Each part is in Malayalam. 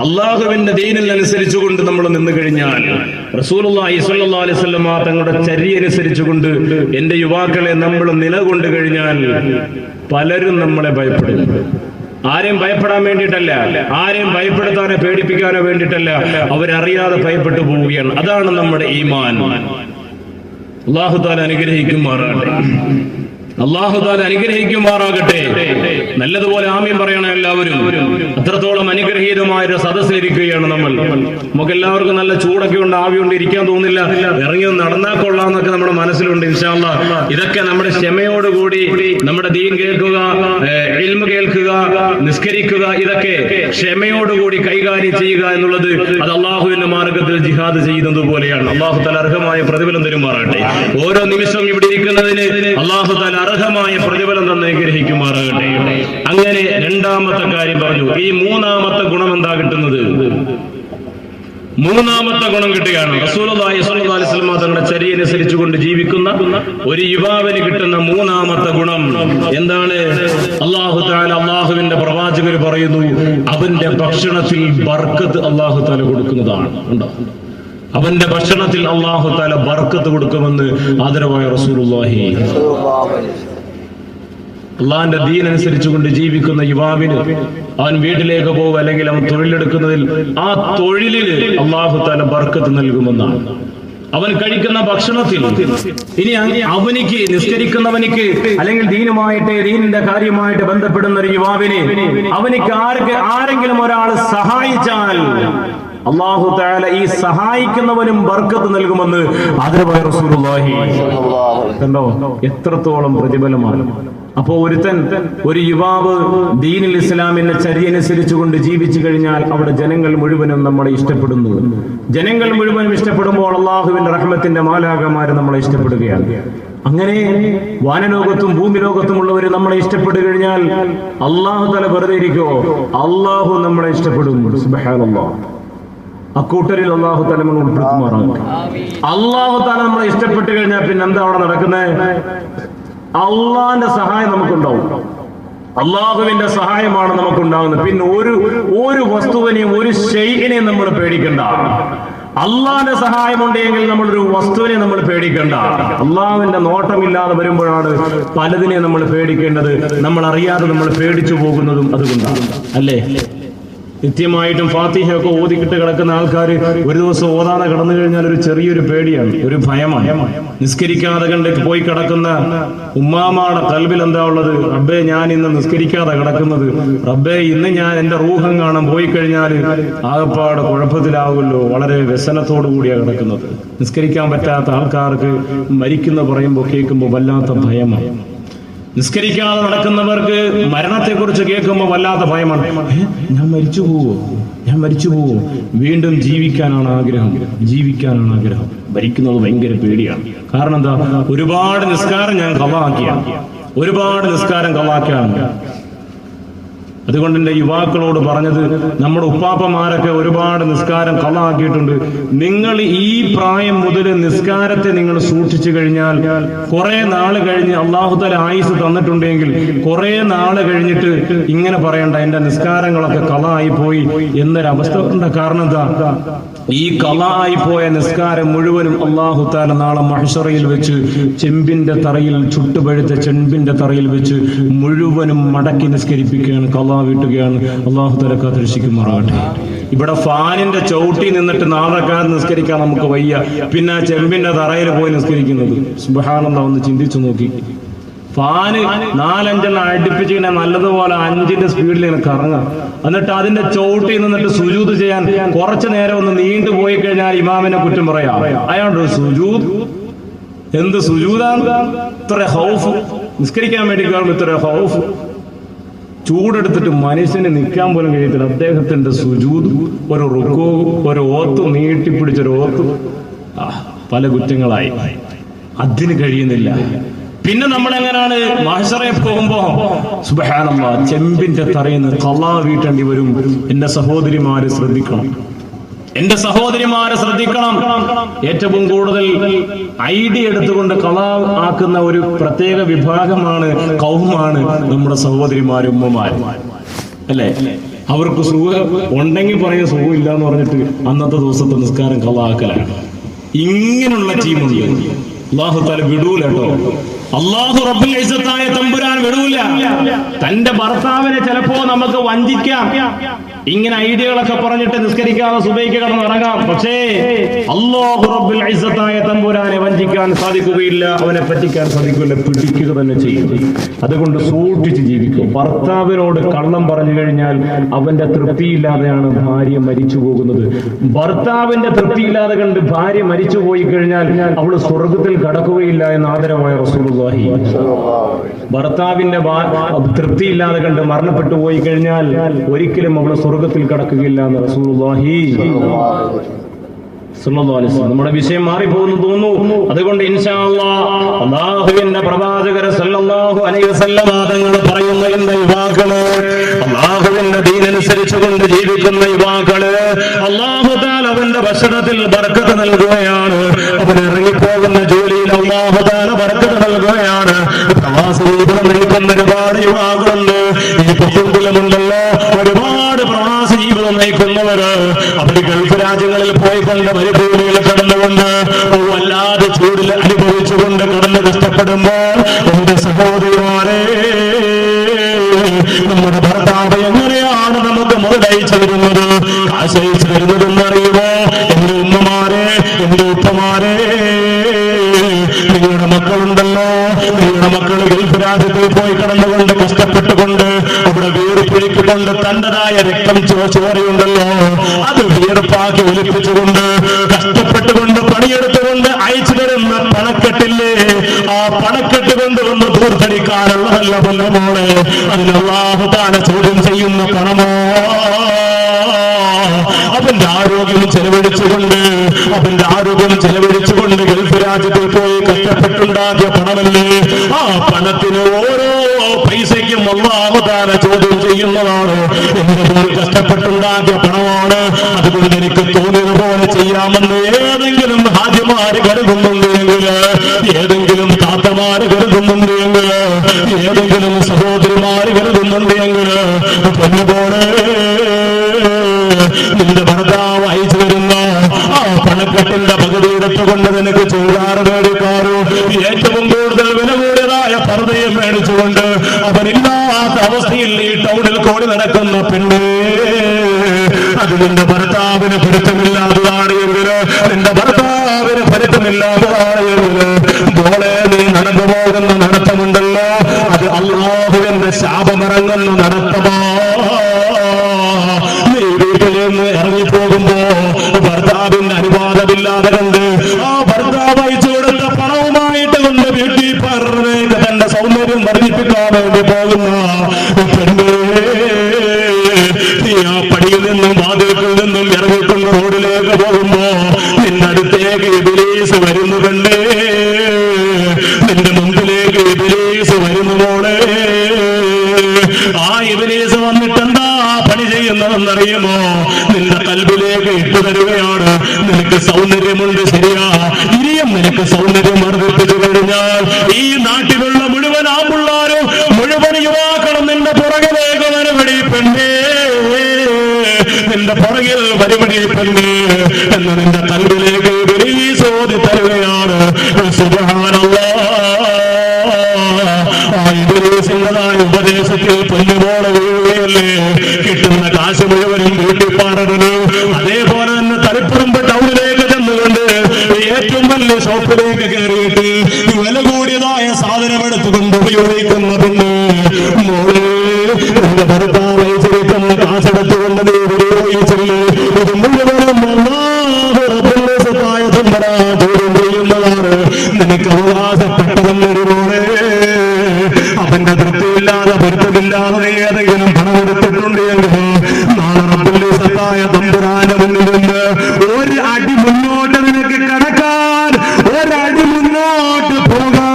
അള്ളാഹുവിന്റെ ദീനിൽ അനുസരിച്ചുകൊണ്ട് നമ്മൾ നിന്ന് കഴിഞ്ഞാൽ അലൈഹി വസല്ലമ തങ്ങളുടെ ചര്യ അനുസരിച്ചുകൊണ്ട് എന്റെ യുവാക്കളെ നമ്മൾ നിലകൊണ്ട് കഴിഞ്ഞാൽ പലരും നമ്മളെ ഭയപ്പെടും. ആരെയും ഭയപ്പെടാൻ വേണ്ടിയിട്ടല്ല ആരെയും ഭയപ്പെടുത്താനോ പേടിപ്പിക്കാനോ വേണ്ടിയിട്ടല്ല അവരറിയാതെ ഭയപ്പെട്ടു പോവുകയാണ്. അതാണ് നമ്മുടെ ഈമാൻ. അള്ളാഹു താല അനുഗ്രഹിക്കുമാറാകട്ടെ അള്ളാഹു താല അനുഗ്രഹിക്കുമാറാകട്ടെ. നല്ലതുപോലെ ആമ്യം പറയണം എല്ലാവരും. അത്രത്തോളം അനുഗ്രഹീതമായ ഒരു സദസ്സിലിരിക്കുകയാണ് നമ്മൾ. നമുക്ക് എല്ലാവർക്കും നല്ല ചൂടൊക്കെ ഉണ്ട് ആവി കൊണ്ട് ഇരിക്കാൻ തോന്നില്ല. ഇറങ്ങി നടന്നാൽ കൊള്ളാന്നൊക്കെ നമ്മുടെ മനസ്സിലുണ്ട് ഇൻഷാല്ല ഇതൊക്കെ നമ്മുടെ ക്ഷമയോടുകൂടി നമ്മുടെ ദീൻ കേൾക്കുക ഏഹ്, കേൾക്കുക നിസ്കരിക്കുക ഇതൊക്കെ ക്ഷമയോടുകൂടി കൈകാര്യം ചെയ്യുക എന്നുള്ളത് അത് അള്ളാഹുവിന്റെ മാർഗത്തിൽ ജിഹാദ് ചെയ്യുന്നത് പോലെയാണ്. അള്ളാഹു തല അർഹമായ പ്രതിഫലം തരുമാറാകട്ടെ. ഓരോ നിമിഷം ഇവിടെ ഇരിക്കുന്നതിന് അള്ളാഹു തല അർഹമായ പ്രതിഫലം തന്നെ ഗ്രഹിക്കുമാറാകട്ടെ. അങ്ങനെ രണ്ടാമത്തെ കാര്യം പറഞ്ഞു. ഈ മൂന്നാമത്തെ ഗുണം എന്താ കിട്ടുന്നത്? മൂന്നാമത്തെ ഗുണം കിട്ടുകയാണ്. തങ്ങളുടെ ചര്യ കൊണ്ട് ജീവിക്കുന്ന ഒരു യുവാവിന് കിട്ടുന്ന മൂന്നാമത്തെ ഗുണം എന്താണ്? അള്ളാഹു താല അള്ളാഹുവിന്റെ പ്രവാചകർ പറയുന്നു അവന്റെ ഭക്ഷണത്തിൽ ബർക്കത്ത് അള്ളാഹു താല കൊടുക്കുന്നതാണ്. ഉണ്ടോ? അവന്റെ ഭക്ഷണത്തിൽ അള്ളാഹു താല ബർക്കത്ത് കൊടുക്കുമെന്ന് ആദരവായ റസൂലുള്ളാഹി. അള്ളാഹിന്റെ ദീൻ അനുസരിച്ചുകൊണ്ട് ജീവിക്കുന്ന യുവാവിന് അവൻ വീട്ടിലേക്ക് പോകും അല്ലെങ്കിൽ അവൻ തൊഴിലെടുക്കുന്നതിൽ ആ തൊഴിലിൽ അള്ളാഹു താല ബർക്കത്ത് നൽകുമെന്നാണ്. അവൻ കഴിക്കുന്ന ഭക്ഷണത്തിൽ ഇനി അവനിക്ക് നിസ്കരിക്കുന്നവനിക്ക് അല്ലെങ്കിൽ ദീനുമായിട്ട് ദീനിന്റെ കാര്യമായിട്ട് ബന്ധപ്പെടുന്ന ഒരു യുവാവിനെ അവനിക്ക് ആർക്ക് ആരെങ്കിലും ഒരാൾ സഹായിച്ചാൽ അള്ളാഹു താല ഈ സഹായിക്കുന്നവനും ബർക്കത്ത് നൽകുമെന്ന് കണ്ടോ? എത്രത്തോളം പ്രതിഫലമാണ്. അപ്പോ ഒരുത്തൻ ഒരു യുവാവ് ദീനിൽ ഇസ്ലാമിന്റെ ചര്യനുസരിച്ചുകൊണ്ട് ജീവിച്ചു കഴിഞ്ഞാൽ അവിടെ ജനങ്ങൾ മുഴുവനും നമ്മളെ ഇഷ്ടപ്പെടുന്നു. ജനങ്ങൾ മുഴുവനും ഇഷ്ടപ്പെടുമ്പോൾ അള്ളാഹുവിന്റെ റഹ്മത്തിന്റെ മാലാകമാര് നമ്മളെ ഇഷ്ടപ്പെടുകയാണ്. അങ്ങനെ വാനലോകത്തും ഭൂമി ലോകത്തുമുള്ളവർ നമ്മളെ ഇഷ്ടപ്പെട്ടു കഴിഞ്ഞാൽ അള്ളാഹു തല വെറുതെ ഇരിക്കോ അള്ളാഹു നമ്മളെ ഇഷ്ടപ്പെടുന്നു അക്കൂട്ടരിൽ അള്ളാഹു തല നമ്മൾ ഉൾപ്പെടുത്തുമാറാകട്ടെ. അള്ളാഹു തല നമ്മളെ ഇഷ്ടപ്പെട്ട് കഴിഞ്ഞാൽ പിന്നെ എന്താ അവിടെ നടക്കുന്നത് അള്ളാന്റെ സഹായം നമുക്കുണ്ടാവും. അള്ളാഹുവിന്റെ സഹായമാണ് നമുക്കുണ്ടാകുന്നത്. പിന്നെ ഒരു ഒരു വസ്തുവിനെയും ഒരു ശൈലിനെയും നമ്മൾ പേടിക്കണ്ട. അള്ളാന്റെ സഹായമുണ്ടെങ്കിൽ ഒരു വസ്തുവിനെ നമ്മൾ പേടിക്കണ്ട. അള്ളാഹുവിന്റെ നോട്ടമില്ലാതെ വരുമ്പോഴാണ് പലതിനെ നമ്മൾ പേടിക്കേണ്ടത്. നമ്മൾ അറിയാതെ നമ്മൾ പേടിച്ചു പോകുന്നതും അതുകൊണ്ടാണ്. അല്ലേ? നിത്യമായിട്ടും ഫാത്തിഹയൊക്കെ ഓതിക്കിട്ട് കിടക്കുന്ന ആൾക്കാർ ഒരു ദിവസം ഓതാതെ കടന്നു കഴിഞ്ഞാൽ ഒരു ചെറിയൊരു പേടിയാണ് ഒരു ഭയമാണ്. നിസ്കരിക്കാതെ കണ്ട് പോയി കിടക്കുന്ന ഉമ്മാമാടെ കൽബിൽ എന്താ ഉള്ളത്? റബ്ബേ ഞാൻ ഇന്ന് നിസ്കരിക്കാതെ കിടക്കുന്നത്. റബ്ബേ ഇന്ന് ഞാൻ എന്റെ റൂഹം കാണാൻ പോയി കഴിഞ്ഞാൽ ആകപ്പാട് കുഴപ്പത്തിലാവുമല്ലോ. വളരെ വ്യസനത്തോടു കൂടിയാണ് കിടക്കുന്നത്. നിസ്കരിക്കാൻ പറ്റാത്ത ആൾക്കാർക്ക് മരിക്കുന്ന പറയുമ്പോൾ കേൾക്കുമ്പോൾ വല്ലാത്ത ഭയമാണ്. നിസ്കരിക്കാതെ നടക്കുന്നവർക്ക് മരണത്തെക്കുറിച്ച് കേൾക്കുമ്പോൾ വല്ലാത്ത ഭയമാണ്. ഞാൻ മരിച്ചു പോവോ? ഞാൻ മരിച്ചു പോവോ? വീണ്ടും ജീവിക്കാനാണ് ആഗ്രഹം. ജീവിക്കാനാണ് ആഗ്രഹം. ഭരിക്കുന്നത് ഭയങ്കര പേടിയാണ്. കാരണം എന്താ? ഒരുപാട് നിസ്കാരം ഞാൻ കവാക്കിയാണ് ഒരുപാട് നിസ്കാരം കവാക്കിയാണ് അതുകൊണ്ട് എന്റെ യുവാക്കളോട് പറഞ്ഞത് നമ്മുടെ ഉപ്പാപ്പമാരൊക്കെ ഒരുപാട് നിസ്കാരം കളാക്കിയിട്ടുണ്ട് നിങ്ങൾ ഈ പ്രായം മുതൽ നിസ്കാരത്തെ നിങ്ങൾ സൂക്ഷിച്ചു കഴിഞ്ഞാൽ കുറെ നാൾ കഴിഞ്ഞ് അള്ളാഹുദല ആയുസ് തന്നിട്ടുണ്ടെങ്കിൽ കുറെ നാൾ കഴിഞ്ഞിട്ട് ഇങ്ങനെ പറയണ്ട എന്റെ നിസ്കാരങ്ങളൊക്കെ കളായി പോയി എന്നൊരവസ്ഥ കാരണം എന്താ? ഈ കളായി പോയ നിസ്കാരം മുഴുവനും അള്ളാഹു താല നാളെ മഹഷറയിൽ വെച്ച് ചെമ്പിന്റെ തറയിൽ ചുട്ടുപഴുത്ത ചെമ്പിന്റെ തറയിൽ വെച്ച് മുഴുവനും മടക്കി നിസ്കരിപ്പിക്കുകയാണ് കലാ വീട്ടുകയാണ് അള്ളാഹു താല കാത്തിരക്ഷിക്കുമാറാകട്ടെ. ഇവിടെ ഫാനിന്റെ ചവിട്ടി നിന്നിട്ട് നാളെക്കാർ നിസ്കരിക്കാൻ നമുക്ക് വയ്യ. പിന്നെ ചെമ്പിന്റെ തറയിൽ പോയി നിസ്കരിക്കുന്നത്. സുബഹാനന്ദ ഒന്ന് ചിന്തിച്ചു നോക്കി. ഫാന് നാലഞ്ചെണ്ണം അടുപ്പിച്ച് കഴിഞ്ഞാൽ നല്ലതുപോലെ അഞ്ചിന്റെ സ്പീഡിൽ ഇങ്ങനെ കറങ്ങാം. എന്നിട്ട് അതിന്റെ ചോട്ടി നിന്നിട്ട് സുജൂത് ചെയ്യാൻ കുറച്ചു നേരം ഒന്ന് നീണ്ടു പോയി കഴിഞ്ഞാൽ ഇമാമിനെ കുറ്റം പറയാ. അയാളുടെ സുജൂത്. എന്ത് സുജൂതാണ്? ഇത്ര ഹൗഫ്. നിസ്കരിക്കാൻ വേണ്ടി കാണും ഇത്ര ഹൗഫ്. ചൂടെടുത്തിട്ട് മനുഷ്യന് നിൽക്കാൻ പോലും കഴിയത്തില്ല. അദ്ദേഹത്തിന്റെ സുജൂത് ഒരു റുക്കോ ഒരു ഓത്ത് നീട്ടിപ്പിടിച്ചൊരു ഓത്ത്. പല കുറ്റങ്ങളായി. അതിന് കഴിയുന്നില്ല. പിന്നെ നമ്മൾ എങ്ങനെയാണ് മഹസറെ പോകുമ്പോ? സുബഹാനമ്മ ചെമ്പിന്റെ തറയിൽ നിന്ന് കള്ളാ വീട്ടേണ്ടി വരും. എന്റെ സഹോദരിമാര് ശ്രദ്ധിക്കണം. എന്റെ സഹോദരിമാരെ ശ്രദ്ധിക്കണം. ഏറ്റവും കൂടുതൽ ഐഡിയ എടുത്തുകൊണ്ട് കള ആക്കുന്ന ഒരു പ്രത്യേക വിഭാഗമാണ് കൗമാണ് നമ്മുടെ സഹോദരിമാരും ഉമ്മമാരും. അല്ലേ? അവർക്ക് സുഖം ഉണ്ടെങ്കിൽ പറയും സുഖം ഇല്ല എന്ന് പറഞ്ഞിട്ട് അന്നത്തെ ദിവസത്തെ നിസ്കാരം കളാക്കലാണ് ഇങ്ങനെയുള്ള ടീമുണ്ട്. അള്ളാഹു താല അള്ളാഹു റബ്ബുൽ ഇസ്സത്തായ തമ്പുരാൻ വിടൂല. തന്റെ ഭർത്താവിനെ ചിലപ്പോ നമുക്ക് വഞ്ചിക്കാം. ഇങ്ങനെ ഐഡിയകളൊക്കെ പറഞ്ഞിട്ട് നിസ്കരിക്കാതെ സുബൈക്ക് കടന്ന് ഇറങ്ങാം. പക്ഷേ അള്ളാഹു റബ്ബുൽ ഇസ്സത്തായ തമ്പുരാനെ വഞ്ചിക്കാൻ സാധിക്കുകയില്ല. അവനെ പറ്റിക്കാൻ സാധിക്കില്ല പിടിക്കുക തന്നെ ചെയ്യും. അതുകൊണ്ട് സൂക്ഷിച്ച് ജീവിക്കും. ഭർത്താവിനോട് കള്ളം പറഞ്ഞു കഴിഞ്ഞാൽ അവന്റെ തൃപ്തിയില്ലാതെയാണ് ഭാര്യ മരിച്ചു പോകുന്നത്. ഭർത്താവിന്റെ തൃപ്തിയില്ലാതെ കണ്ട് ഭാര്യ മരിച്ചു പോയി കഴിഞ്ഞാൽ അവൾ സ്വർഗത്തിൽ കടക്കുകയില്ല എന്ന് ആദരമായ റസൂലുള്ളാഹി ഭർത്താവിന്റെ തൃപ്തി തൃപ്തിയില്ലാതെ കണ്ട് മരണപ്പെട്ടു പോയി കഴിഞ്ഞാൽ ഒരിക്കലും അവൾ സ്വർഗത്തിൽ കടക്കുകയില്ല എന്ന് റസൂലുള്ളാഹി. നമ്മുടെ വിഷയം മാറിപ്പോകുന്നു തോന്നുന്നു. അതുകൊണ്ട് അള്ളാഹുവിന്റെ പ്രവാചകർ പറയുന്ന എന്റെ യുവാക്കൾ അള്ളാഹുവിന്റെ ദീനനുസരിച്ച് കൊണ്ട് ജീവിക്കുന്ന യുവാക്കൾ അള്ളാഹു താൽ അവന്റെ ഭക്ഷണത്തിൽ ബർക്കത്ത് നൽകുകയാണ്. അവൻ ഇറങ്ങിപ്പോകുന്ന ജോലിയിൽ അള്ളാഹു താല ബർക്കത്ത് നൽകുകയാണ് പ്രവാസ നയിക്കുന്ന ഒരുപാട് യുവാക്കളുണ്ട്. ഈ പൊക്കുണ്ടിലുമുണ്ടല്ലോ ഒരുപാട് പ്രവാസ ജീവിതം നയിക്കുന്നവര് അവർ ഗൾഫ് രാജ്യങ്ങളിൽ പോയി പോയിക്കൊണ്ട് മരുഭൂമിയിൽ കടന്നുകൊണ്ട് വല്ലാതെ ചൂടിൽ അനുഭവിച്ചുകൊണ്ട് കടന്ന് കഷ്ടപ്പെടുമ്പോൾ എന്റെ സഹോദരിമാരെ നമ്മുടെ ഭർത്താവ് എങ്ങനെയാണ് നമുക്ക് മുതലയച്ചു വരുന്നത് ആശ്രയിച്ചു തരുന്നതെന്ന് മക്കൾ ഗൾഫ് രാജ്യത്തിൽ പോയി കടന്നുകൊണ്ട് കഷ്ടപ്പെട്ടുകൊണ്ട് അവിടെ വീർപ്പൊഴിക്കൊണ്ട് തന്റേതായ രക്തം ചോറിയുണ്ടല്ലോ അത് വീർപ്പാക്കി ഒലിപ്പിച്ചുകൊണ്ട് കഷ്ടപ്പെട്ടുകൊണ്ട് പണിയെടുത്തുകൊണ്ട് അയച്ചു തരുന്ന പണക്കെട്ടില്ലേ? ആ പണക്കെട്ട് കൊണ്ട് ഒന്ന് ദൂർത്തടിക്കാനുള്ളതല്ല പൊല്ല മോളെ. അതിന് അള്ളാഹു ചോദ്യം ചെയ്യുന്ന പണമോ? അവന്റെ ആരോഗ്യം ചെലവഴിച്ചുകൊണ്ട് അവന്റെ ആരോഗ്യം ചെലവഴിച്ചുകൊണ്ട് ഗൾഫ് രാജ്യത്തിൽ പോയി കഷ്ടപ്പെട്ടുണ്ടാക്കിയ പണമല്ലേ? ആ പണത്തിന് ഓരോ പൈസയ്ക്കും ഒന്നാമതാന ചോദ്യം ചെയ്യുന്നതാണ്. എന്റെ കഷ്ടപ്പെട്ടുണ്ടാക്കിയ പണമാണ്. അതുകൊണ്ട് എനിക്ക് തോന്നിയത് പോലെ ചെയ്യാമെന്ന് ഏതെങ്കിലും ഹാജിമാര് കരുതുന്നുണ്ടെങ്കിൽ ഏതെങ്കിലും താത്തമാര് കരുതുന്നുണ്ടെങ്കിൽ ഏതെങ്കിലും സഹോദരിമാര് കരുതുന്നുണ്ടെങ്കിൽ പൊന്നുപോലെ നിന്റെ ഭർത്താവ് അയച്ചു വരുന്ന ആ പണക്കെട്ടിന്റെ പകുതി എടുത്തുകൊണ്ട് നിനക്ക് ചൂടാറ് മേടിക്കാറു. ഏറ്റവും കൂടുതൽ വില കൂടിയതായ പർദ്ദയെ മേടിച്ചുകൊണ്ട് അവരില്ലാത്ത അവസ്ഥയിൽ ഈ ടൗണിൽ കോടി നടക്കുന്ന പെണ്ണേ അത് നിന്റെ ഭർത്താവിന് പൊരുത്തമില്ലാത്തതാണ് എങ്കിൽ നിന്റെ ഭർത്താവിന് പൊരുത്തമില്ലാത്തതാണ് എങ്കിൽ നീ നടന്നു പോകുന്ന നടത്തമുണ്ടല്ലോ സൗന്ദര്യം വർദ്ധിപ്പിക്കാൻ വേണ്ടി പോകുന്ന നീ ആ പടിയിൽ നിന്നും വാതിൽക്കിൽ നിന്നും ഇറങ്ങിക്കൊണ്ട് റോഡിലേക്ക് പോകുമ്പോ നിന്റെ അടുത്തേക്ക് ഇബിലീസ് വരുന്നു കണ്ടേ നിന്റെ മുമ്പിലേക്ക് ബിലീസ് വരുന്നു മോളെ. ആ ഇബിലീസ് വന്നിട്ട് എന്താ പണി ചെയ്യുന്നതെന്നറിയുമോ? നിന്റെ കൽബിലേക്ക് ഇട്ടു തരുകയാണ്. നിനക്ക് സൗന്ദര്യമുണ്ട് ശരിയാ. ഇനിയും നിനക്ക് സൗന്ദര്യം വർദ്ധിപ്പിച്ചു കഴിഞ്ഞാൽ ഈ നാട്ടിലുള്ള പെണ്ണേ എന്ന് നിന്റെ കൽബിലേക്ക് ഇബിലീസ് ഓതി തരുകയാണ്. സുബ്ഹാനല്ലാഹ് ആ ഉപദേശത്തിൽ പൊന്നുപോലെ വീഴുകയല്ലേ? കിട്ടുന്ന കാശ് മുഴുവനും വീട്ടിൽ പാടരുത് അതേപോലെ തന്നെ തളിപ്പറമ്പ് ടൗണിലേക്ക് ഏറ്റവും വലിയ ഷോപ്പിലേക്ക് കയറിയിട്ട് വില കൂടിയതായ സാധനം എടുത്തുകൊണ്ട് ഉപയോഗിക്കുന്ന പിന്നെ കാശെടുത്തുകൊണ്ട് നീ ഉപയോഗിച്ചില്ലേ ഇത് മുഴുവനും ചോദ്യം ചെയ്യുന്നതാണ്. നിനക്ക് അവകാശപ്പെട്ടതെന്നൊരു മോളെ. അവന്റെ തൃപ്തിയില്ലാതെ പൊരുത്തമില്ലാതെ നീ ഏതെങ്കിലും പണം എടുത്തിട്ടുണ്ട് എങ്കിൽ നാളെ റബ്ബുൽ ഇസ്സത്തായ തമ്പുരാന്റെ മുന്നിൽ നിന്ന് ഒരു അടി മുന്നോട്ട് നിനക്ക് കടക്കാൻ ഒരടി മുന്നോട്ട് പോകാൻ.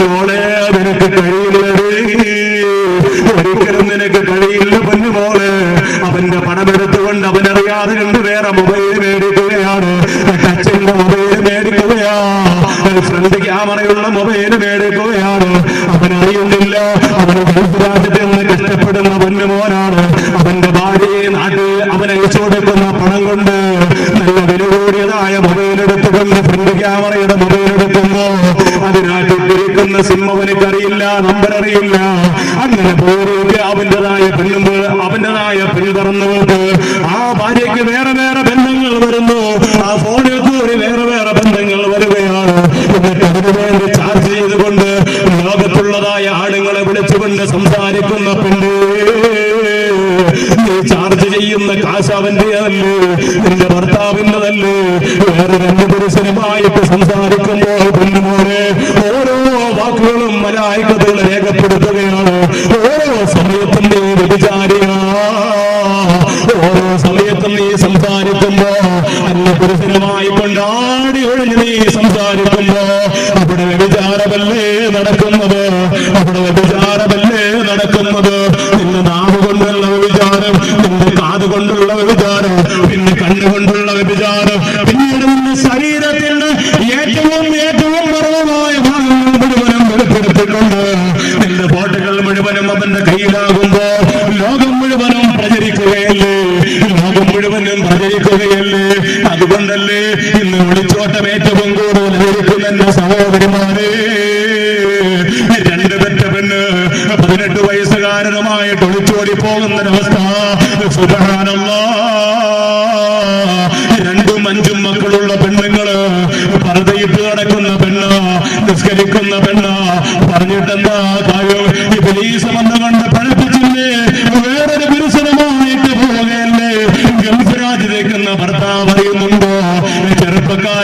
മോളെ നിനക്ക് കഴിയില്ലടേ ഒരിക്കലും നിനക്ക് കഴിയില്ല പൊന്നു മോളെ പണമെടുത്തുകൊണ്ട് അവനറിയാതെ രണ്ട് വേറെ മൊബൈൽ മേടിക്കുകയാണ്. ടച്ചിന്റെ മൊബൈൽ മേടിക്കുകയാ. ഫ്രണ്ട് ക്യാമറയുള്ള മൊബൈൽ മേടിക്കുകയാണ്. അവനറിയുന്നില്ല അവന് ഗൾഫ് രാജ്യത്ത് നിന്ന് കഷ്ടപ്പെട്ട് പൊന്നുമോനാണ് അവന്റെ ഭാര്യയെ നാട്ടിൽ അവൻ അയച്ചു കൊടുക്കുന്ന പണം കൊണ്ട് നല്ല വില കൂടിയതായ മൊബൈൽ എടുത്തുകൊണ്ട് ഫ്രണ്ട് ക്യാമറയുടെ മൊബൈൽ എടുക്കുന്നു. അതിനാട്ടിൽ അതിനകത്തിട്ടിരിക്കുന്ന സിം അവനക്കറിയില്ല നമ്പർ അറിയില്ല. അങ്ങനെ പോരേക്ക് അവന്റേതായ പെണ്ണുമ്പോൾ അവന്റേതായ പെണ്ണ് തുറന്നുകൊണ്ട് ആ ഭാര്യയ്ക്ക് വേറെ വേറെ ബന്ധങ്ങൾ വരുന്നു. ആ ഫോണിൽ കൂടി വേറെ വേറെ ബന്ധങ്ങൾ വരികയാണ്. എന്നിട്ട് അതിനുവേണ്ടി ചാർജ് ചെയ്തുകൊണ്ട് ലോകത്തുള്ളതായ ആളുകളെ വിളിച്ചുകൊണ്ട് സംസാരിക്കുന്ന പെണ്ണ് നീ ചാർജ് ചെയ്യുന്ന കാശ് അവന്റെയല്ലേ നിന്റെ ഭർത്താവിന്റെതല്ലേ? വേറെ രണ്ട് പുരുഷനുമായിട്ട് സംസാരിക്കുമ്പോൾ പെണ്ണുമോനെ ഓരോ മലായിക്കതകൾ രേഖപ്പെടുത്തുകയാണ്. ഓരോ സമയത്തിന്റെ നീ വ്യഭിചാരിയാ ഓരോ സമയത്തും നീ സംസാരിക്കുമ്പോ അന്യ പുരുഷനുമായി കൊണ്ടാടി ഒഴിഞ്ഞ് നീ സംസാരിക്കുമ്പോ അവിടെ വ്യഭിചാരമല്ലേ നടക്കുന്നത് അവിടെ വ്യഭിചാരമല്ലേ നടക്കുന്നത് നിന്റെ നാവ് കൊണ്ടുള്ള വ്യഭിചാരം നിന്റെ കാത് കൊണ്ടുള്ള വ്യഭിചാരം പിന്നെ കണ്ണുകൊണ്ടുള്ള വ്യഭിചാരം പിന്നീട് നിന്റെ ശരീരത്തിന്റെ ഏറ്റവും ഏറ്റവും കുറവമായ ഭാഗങ്ങൾ മുഴുവനും വെളിപ്പെടുത്തിക്കൊണ്ട് നിന്റെ ഫോട്ടോകൾ മുഴുവനും കയ്യിലാകുമ്പോ ലോകം മുഴുവനും പ്രചരിക്കുകയല്ലേ? ലോകം മുഴുവനും പ്രചരിക്കുകയല്ലേ? അതുകൊണ്ടല്ലേ ഇന്ന് വിളിച്ചോട്ടം ഏറ്റവും കൂടുതൽ ഇരിക്കുന്ന എന്റെ സഹോദരിമാരെ. രണ്ട് പെറ്റ പെണ്ണ് പതിനെട്ട് വയസ്സുകാരനുമായിട്ട് ഒളിച്ചോടി പോകുന്നൊരവസ്ഥ സുധാനല്ലാ രണ്ടും അഞ്ചും മക്കളുള്ള പെണ്ണുങ്ങൾ പറതയിട്ട് നടക്കുന്ന പെണ്ണ് നിസ്കരിക്കുന്ന പെണ്ണ്. പറഞ്ഞിട്ടെന്താ കാര്യം? ഈ പോലീസ് വന്നുകൊണ്ട് പുരുഷനുമായിട്ട്